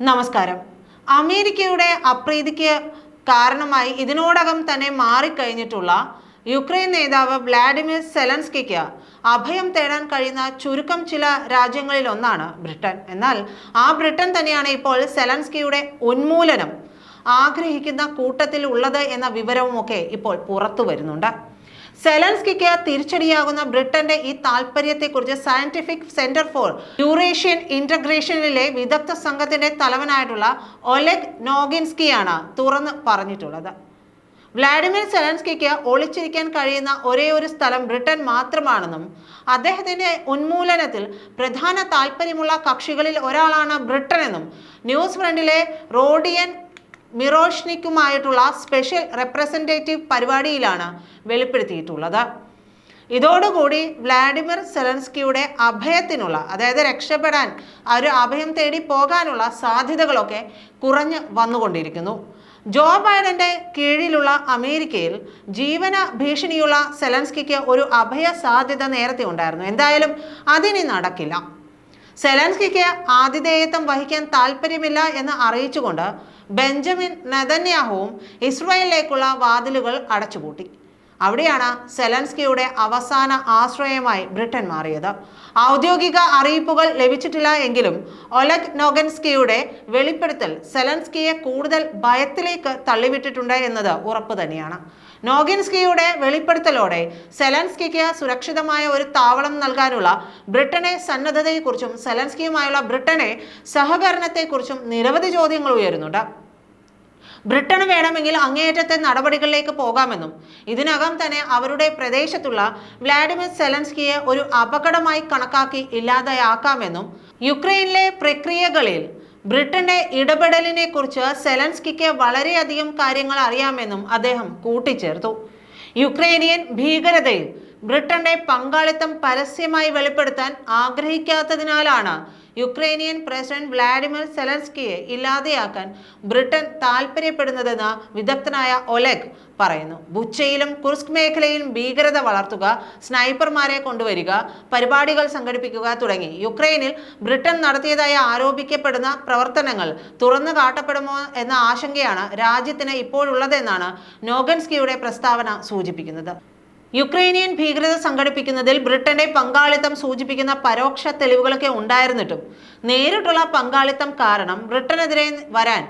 നമസ്കാരം. അമേരിക്കയുടെ അപ്രീതിക്ക് കാരണമായി ഇതിനോടകം തന്നെ മാറിക്കഴിഞ്ഞിട്ടുള്ള യുക്രൈൻ നേതാവ് വ്ളാഡിമിർ സെലൻസ്കിക്ക് അഭയം തേടാൻ കഴിയുന്ന ചുരുക്കം ചില രാജ്യങ്ങളിൽ ഒന്നാണ് ബ്രിട്ടൻ. എന്നാൽ ആ ബ്രിട്ടൻ തന്നെയാണ് ഇപ്പോൾ സെലൻസ്കിയുടെ ഉന്മൂലനം ആഗ്രഹിക്കുന്ന കൂട്ടത്തിൽ ഉള്ളത് എന്ന വിവരവുമൊക്കെ ഇപ്പോൾ പുറത്തു വരുന്നുണ്ട്. സെലൻസ്കിക്ക് തിരിച്ചടിയാകുന്ന ബ്രിട്ടന്റെ ഈ താല്പര്യത്തെക്കുറിച്ച് സയന്റിഫിക് സെന്റർ ഫോർ യൂറേഷ്യൻ ഇന്റഗ്രേഷനിലെ വിദഗ്ധ സംഘത്തിന്റെ തലവനായിട്ടുള്ള ഒലെഗ് നോഗിൻസ്കിയാണ് തുറന്ന് പറഞ്ഞിട്ടുള്ളത്. വ്ളാഡിമിർ സെലൻസ്കിക്ക് ഒളിച്ചിരിക്കാൻ കഴിയുന്ന ഒരേ ഒരു സ്ഥലം ബ്രിട്ടൻ മാത്രമാണെന്നും അദ്ദേഹത്തിന്റെ ഉന്മൂലനത്തിൽ പ്രധാന താല്പര്യമുള്ള കക്ഷികളിൽ ഒരാളാണ് ബ്രിട്ടൻ എന്നും ന്യൂസ് ഫ്രണ്ടിലെ റോഡിയൻ മിറോഷ്നിക്കുമായിട്ടുള്ള സ്പെഷ്യൽ റെപ്രസെന്റേറ്റീവ് പരിപാടിയിലാണ് വെളിപ്പെടുത്തിയിട്ടുള്ളത്. ഇതോടുകൂടി വ്ളാഡിമിർ സെലൻസ്കിയുടെ അഭയത്തിനുള്ള അതായത് രക്ഷപ്പെടാൻ ഒരു അഭയം തേടി പോകാനുള്ള സാധ്യതകളൊക്കെ കുറഞ്ഞ് വന്നുകൊണ്ടിരിക്കുന്നു. ജോ ബൈഡന്റെ കീഴിലുള്ള അമേരിക്കയിൽ ജീവന ഭീഷണിയുള്ള സെലൻസ്കിക്ക് ഒരു അഭയ സാധ്യത നേരത്തെ ഉണ്ടായിരുന്നു. എന്തായാലും അതിനി നടക്കില്ല. സെലൻസ്കിക്ക് ആതിഥേയത്വം വഹിക്കാൻ താല്പര്യമില്ല എന്ന് അറിയിച്ചുകൊണ്ട് ബെഞ്ചമിൻ നെതന്യാഹുവും ഇസ്രായേലിലേക്കുള്ള വാതിലുകൾ അടച്ചുപൂട്ടി. അവിടെയാണ് സെലൻസ്കിയുടെ അവസാന ആശ്രയമായി ബ്രിട്ടൻ മാറിയത്. ഔദ്യോഗിക അറിയിപ്പുകൾ ലഭിച്ചിട്ടില്ല എങ്കിലും ഒലഗ് നോഗൻസ്കിയുടെ വെളിപ്പെടുത്തൽ സെലൻസ്കിയെ കൂടുതൽ ഭയത്തിലേക്ക് തള്ളിവിട്ടിട്ടുണ്ട് എന്നത് ഉറപ്പ് തന്നെയാണ്. നോഗിൻസ്കിയുടെ വെളിപ്പെടുത്തലോടെ സെലൻസ്കിക്ക് സുരക്ഷിതമായ ഒരു താവളം നൽകാനുള്ള ബ്രിട്ടനെ സന്നദ്ധതയെക്കുറിച്ചും സെലൻസ്കിയുമായുള്ള ബ്രിട്ടനെ സഹകരണത്തെക്കുറിച്ചും നിരവധി ചോദ്യങ്ങൾ ഉയരുന്നുണ്ട്. ബ്രിട്ടന് വേണമെങ്കിൽ അങ്ങേയറ്റത്തെ നടപടികളിലേക്ക് പോകാമെന്നും ഇതിനകം തന്നെ അവരുടെ പ്രദേശത്തുള്ള വ്ളാഡിമിർ സെലൻസ്കിയെ ഒരു അപകടമായി കണക്കാക്കി ഇല്ലാതെയാക്കാമെന്നും യുക്രൈനിലെ പ്രക്രിയകളിൽ ബ്രിട്ടന്റെ ഇടപെടലിനെ കുറിച്ച് സെലൻസ്കിക്ക് വളരെയധികം കാര്യങ്ങൾ അറിയാമെന്നും അദ്ദേഹം കൂട്ടിച്ചേർത്തു. യുക്രൈനിയൻ ഭീകരതയിൽ ബ്രിട്ടന്റെ പങ്കാളിത്തം പരസ്യമായി വെളിപ്പെടുത്താൻ ആഗ്രഹിക്കാത്തതിനാലാണ് യുക്രൈനിയൻ പ്രസിഡന്റ് വ്ളാഡിമിർ സെലൻസ്കിയെ ഇല്ലാതെയാക്കാൻ ബ്രിട്ടൻ താൽപ്പര്യപ്പെടുന്നതെന്ന് വിദഗ്ധനായ ഒലെഗ് പറയുന്നു. ബുച്ചയിലും കുർസ്ക് മേഖലയിലും ഭീകരത വളർത്തുക സ്നൈപ്പർമാരെ കൊണ്ടുവരിക പരിപാടികൾ സംഘടിപ്പിക്കുക തുടങ്ങി. യുക്രൈനിൽ ബ്രിട്ടൻ നടത്തിയതായി ആരോപിക്കപ്പെടുന്ന പ്രവർത്തനങ്ങൾ തുറന്നു കാട്ടപ്പെടുമോ എന്ന ആശങ്കയാണ് രാജ്യത്തിന് ഇപ്പോഴുള്ളതെന്നാണ് നോഗൻസ്കിയുടെ പ്രസ്താവന സൂചിപ്പിക്കുന്നത്. യുക്രൈനിയൻ ഭീകരത സംഘടിപ്പിക്കുന്നതിൽ ബ്രിട്ടന്റെ പങ്കാളിത്തം സൂചിപ്പിക്കുന്ന പരോക്ഷ തെളിവുകളൊക്കെ ഉണ്ടായിരുന്നിട്ടും. നേരിട്ടുള്ള പങ്കാളിത്തം കാരണം ബ്രിട്ടനെതിരെ വരാൻ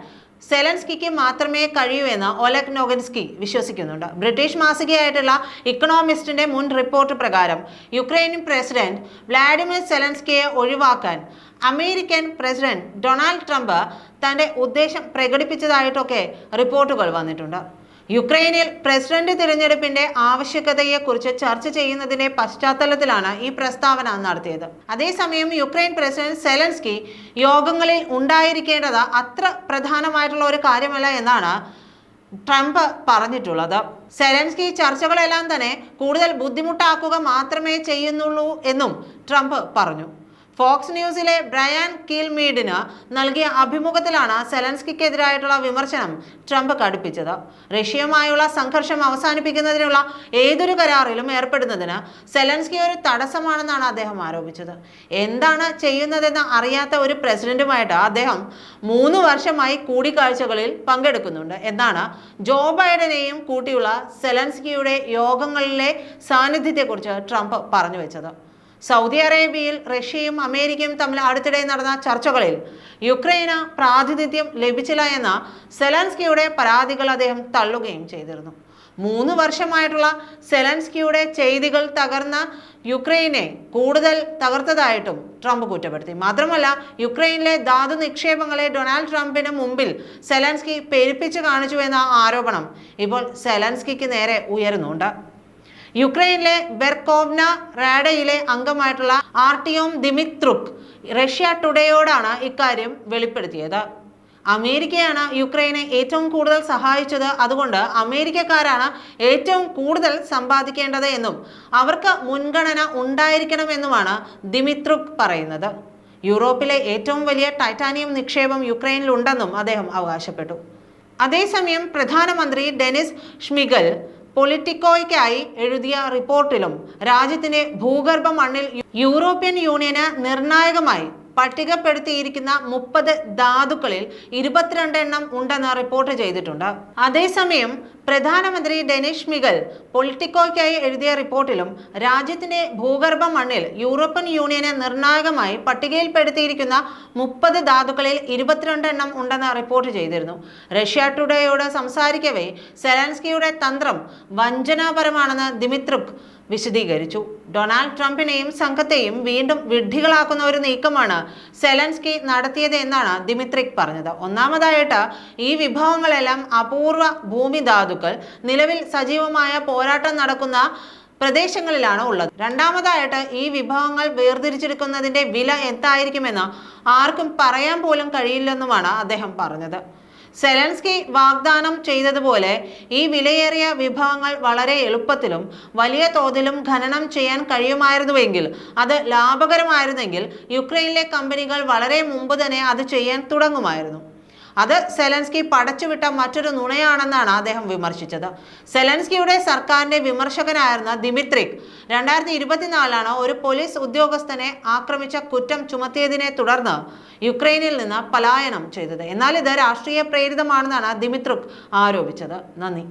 സെലൻസ്കിക്ക് മാത്രമേ കഴിയൂ എന്ന് ഒലക് നോഗൻസ്കി വിശ്വസിക്കുന്നുണ്ട്. ബ്രിട്ടീഷ് മാസികയായിട്ടുള്ള ഇക്കണോമിസ്റ്റിന്റെ മുൻ റിപ്പോർട്ട് പ്രകാരം യുക്രൈൻ പ്രസിഡന്റ് വ്ളാഡിമിർ സെലൻസ്കിയെ ഒഴിവാക്കാൻ അമേരിക്കൻ പ്രസിഡന്റ് ഡൊണാൾഡ് ട്രംപ് തന്റെ ഉദ്ദേശം പ്രകടിപ്പിച്ചതായിട്ടൊക്കെ റിപ്പോർട്ടുകൾ വന്നിട്ടുണ്ട്. യുക്രൈനിൽ പ്രസിഡന്റ് തിരഞ്ഞെടുപ്പിന്റെ ആവശ്യകതയെക്കുറിച്ച് ചർച്ച ചെയ്യുന്നതിന്റെ പശ്ചാത്തലത്തിലാണ് ഈ പ്രസ്താവന നടത്തിയത്. അതേസമയം യുക്രൈൻ പ്രസിഡന്റ് സെലൻസ്കി യോഗങ്ങളിൽ ഉണ്ടായിരിക്കേണ്ടത് അത്ര പ്രധാനമായിട്ടുള്ള ഒരു കാര്യമല്ല എന്നാണ് ട്രംപ് പറഞ്ഞിട്ടുള്ളത്. സെലൻസ്കി ചർച്ചകളെല്ലാം തന്നെ കൂടുതൽ ബുദ്ധിമുട്ടാക്കുക മാത്രമേ ചെയ്യുന്നുള്ളൂ എന്നും ട്രംപ് പറഞ്ഞു. ഫോക്സ് ന്യൂസിലെ ബ്രയാൻ കീൽമീഡിന് നൽകിയ അഭിമുഖത്തിലാണ് സെലൻസ്കിക്കെതിരായിട്ടുള്ള വിമർശനം ട്രംപ് കടുപ്പിച്ചത്. റഷ്യയുമായുള്ള സംഘർഷം അവസാനിപ്പിക്കുന്നതിനുള്ള ഏതൊരു കരാറിലും ഏർപ്പെടുന്നതിന് സെലൻസ്കി ഒരു തടസ്സമാണെന്നാണ് അദ്ദേഹം ആരോപിച്ചത്. എന്താണ് ചെയ്യുന്നതെന്ന് അറിയാത്ത ഒരു പ്രസിഡന്റുമായിട്ട് അദ്ദേഹം മൂന്ന് വർഷമായി കൂടിക്കാഴ്ചകളിൽ പങ്കെടുക്കുന്നുണ്ട് എന്നാണ് ജോ ബൈഡനെയും കൂട്ടിയുള്ള സെലൻസ്കിയുടെ യോഗങ്ങളിലെ സാന്നിധ്യത്തെക്കുറിച്ച് ട്രംപ് പറഞ്ഞു വെച്ചത്. സൗദി അറേബ്യയിൽ റഷ്യയും അമേരിക്കയും തമ്മിൽ അടുത്തിടെ നടന്ന ചർച്ചകളിൽ യുക്രൈന് പ്രാതിനിധ്യം ലഭിച്ചില്ല എന്ന സെലൻസ്കിയുടെ പരാതികൾ അദ്ദേഹം തള്ളുകയും ചെയ്തിരുന്നു. മൂന്ന് വർഷമായിട്ടുള്ള സെലൻസ്കിയുടെ ചെയ്തികൾ തകർന്ന യുക്രൈനെ കൂടുതൽ തകർത്തതായിട്ടും ട്രംപ് കുറ്റപ്പെടുത്തി. മാത്രമല്ല യുക്രൈനിലെ ധാതു നിക്ഷേപങ്ങളെ ഡൊണാൾഡ് ട്രംപിന് മുമ്പിൽ സെലൻസ്കി പെരുപ്പിച്ച് കാണിച്ചു എന്ന ആരോപണം ഇപ്പോൾ സെലൻസ്കിക്ക് നേരെ ഉയരുന്നുണ്ട്. യുക്രൈനിലെ ബെർക്കോവ്ന റാഡയിലെ അംഗമായിട്ടുള്ള ആർട്ടിയോം ദിമിത്രുക് റഷ്യ ടുഡേയോടാണ് ഇക്കാര്യം വെളിപ്പെടുത്തിയത്. അമേരിക്കയാണ് യുക്രൈനെ ഏറ്റവും കൂടുതൽ സഹായിച്ചത്. അതുകൊണ്ട് അമേരിക്കക്കാരാണ് ഏറ്റവും കൂടുതൽ സമ്പാദിക്കേണ്ടത് എന്നും അവർക്ക് മുൻഗണന ഉണ്ടായിരിക്കണമെന്നുമാണ് ദിമിത്രുക് പറയുന്നത്. യൂറോപ്പിലെ ഏറ്റവും വലിയ ടൈറ്റാനിയം നിക്ഷേപം യുക്രൈനിലുണ്ടെന്നും അദ്ദേഹം അവകാശപ്പെട്ടു. അതേസമയം പ്രധാനമന്ത്രി ഡെനിസ് ഷ്മിഗൽ പൊളിറ്റിക്കോയ്ക്കായി എഴുതിയ റിപ്പോർട്ടിലും രാജ്യത്തിന്റെ ഭൂഗർഭ മണ്ണിൽ യൂറോപ്യൻ യൂണിയന് നിർണായകമായി പട്ടികപ്പെടുത്തിയിരിക്കുന്ന മുപ്പത് ധാതുക്കളിൽ ഇരുപത്തിരണ്ട് എണ്ണം ഉണ്ടെന്ന് റിപ്പോർട്ട് ചെയ്തിട്ടുണ്ട്. അതേസമയം പ്രധാനമന്ത്രി ഡെനിഷ് മിഗൽ പൊളിറ്റിക്കോയ്ക്കായി എഴുതിയ റിപ്പോർട്ടിലും രാജ്യത്തിന്റെ ഭൂഗർഭ മണ്ണിൽ യൂറോപ്യൻ യൂണിയനെ നിർണായകമായി പട്ടികയിൽപ്പെടുത്തിയിരിക്കുന്ന മുപ്പത് ധാതുക്കളിൽ ഇരുപത്തിരണ്ട് എണ്ണം ഉണ്ടെന്ന് റിപ്പോർട്ട് ചെയ്തിരുന്നു. റഷ്യ ടുഡേയോട് സംസാരിക്കവേ സെലൻസ്കിയുടെ തന്ത്രം വഞ്ചനാപരമാണെന്ന് ദിമിത്രുക് വിശദീകരിച്ചു. ഡൊണാൾഡ് ട്രംപിനെയും സംഘത്തെയും വീണ്ടും വിഡ്ഢികളാക്കുന്ന ഒരു നീക്കമാണ് സെലൻസ്കി നടത്തിയത് എന്നാണ് ദിമിത്രിക് പറഞ്ഞത്. ഒന്നാമതായിട്ട് ഈ വിഭവങ്ങളെല്ലാം അപൂർവ ഭൂമി ധാതുക്കൾ നിലവിൽ സജീവമായ പോരാട്ടം നടക്കുന്ന പ്രദേശങ്ങളിലാണ് ഉള്ളത്. രണ്ടാമതായിട്ട് ഈ വിഭവങ്ങൾ വേർതിരിച്ചെടുക്കുന്നതിന്റെ വില എന്തായിരിക്കുമെന്ന് ആർക്കും പറയാൻ പോലും കഴിയില്ലെന്നുമാണ് അദ്ദേഹം പറഞ്ഞത്. സെലൻസ്കി വാഗ്ദാനം ചെയ്തതുപോലെ ഈ വിലയേറിയ വിഭവങ്ങൾ വളരെ എളുപ്പത്തിലും വലിയ തോതിലും ഖനനം ചെയ്യാൻ കഴിയുമായിരുന്നുവെങ്കിൽ അത് ലാഭകരമായിരുന്നെങ്കിൽ യുക്രൈനിലെ കമ്പനികൾ വളരെ മുമ്പ് തന്നെ അത് ചെയ്യാൻ തുടങ്ങുമായിരുന്നു. അത് സെലൻസ്കി പടച്ചുവിട്ട മറ്റൊരു നുണയാണെന്നാണ് അദ്ദേഹം വിമർശിച്ചത്. സെലൻസ്കിയുടെ സർക്കാരിന്റെ വിമർശകനായിരുന്ന ദിമിത്രിക് രണ്ടായിരത്തി ഇരുപത്തിനാലാണ് ഒരു പോലീസ് ഉദ്യോഗസ്ഥനെ ആക്രമിച്ച കുറ്റം ചുമത്തിയതിനെ തുടർന്ന് യുക്രൈനിൽ നിന്ന് പലായനം ചെയ്തത്. എന്നാൽ ഇത് രാഷ്ട്രീയ പ്രേരിതമാണെന്നാണ് ദിമിത്രിക് ആരോപിച്ചത്. നന്ദി.